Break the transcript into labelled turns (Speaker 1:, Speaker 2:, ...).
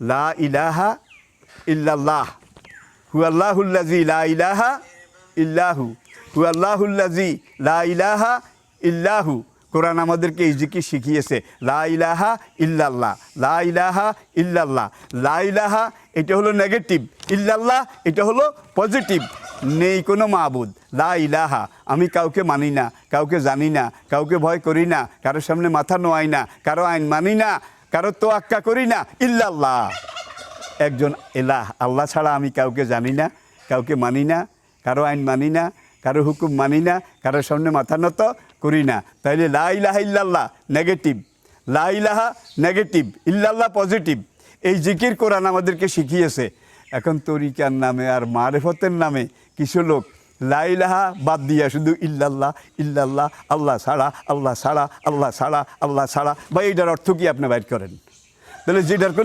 Speaker 1: লা ইলাহা ইল্লাল্লাহ। হু আল্লাহুল্লাজি লা ইলাহা ইল্লাহু। হু আল্লাহুল্লাজি লা ইলাহা ইল্লাহু। কোরআন আমাদেরকে এই জিকির শিখিয়েছে, লা ইলাহা ইল্লাল্লাহ, লা ইলাহা ইল্লাল্লাহ। লা ইলাহা, এটা হলো নেগেটিভ, ইল্লাল্লাহ, এটা হলো পজিটিভ। নেই কোনো মাবুদ, লা ইলাহা, আমি কাউকে মানি না, কাউকে জানি না, কাউকে ভয় করি না কারোর সামনে মাথা নোয়াই না, কারও আইন মানি না কারও তো আক্কা করি না, ইল্লাল্লাহ। একজন এলাহ, আল্লাহ ছাড়া আমি কাউকে জানি না, কাউকে মানি না, কারও আইন মানি না, কারও হুকুম মানি না কারোর সামনে মাথা নত করি না। তাইলে লা ইলাহা ইল্লাল্লাহ নেগেটিভ লা ইলাহা নেগেটিভ ইল্লাল্লাহ পজিটিভ এই জিকির কোরআন আমাদেরকে শিখিয়েছে। এখন তরিকার নামে আর মারেফতের নামে কিছু লোক লাইলাহা বাদ দিয়া শুধু ইল্লাল্লাহ ইল্লাল্লাহ, আল্লাহ ছাড়া আল্লাহ ছাড়া আল্লাহ ছাড়া আল্লাহ ছাড়া। বা এইটার অর্থ কি আপনি বাইর করেন? তাহলে যেটার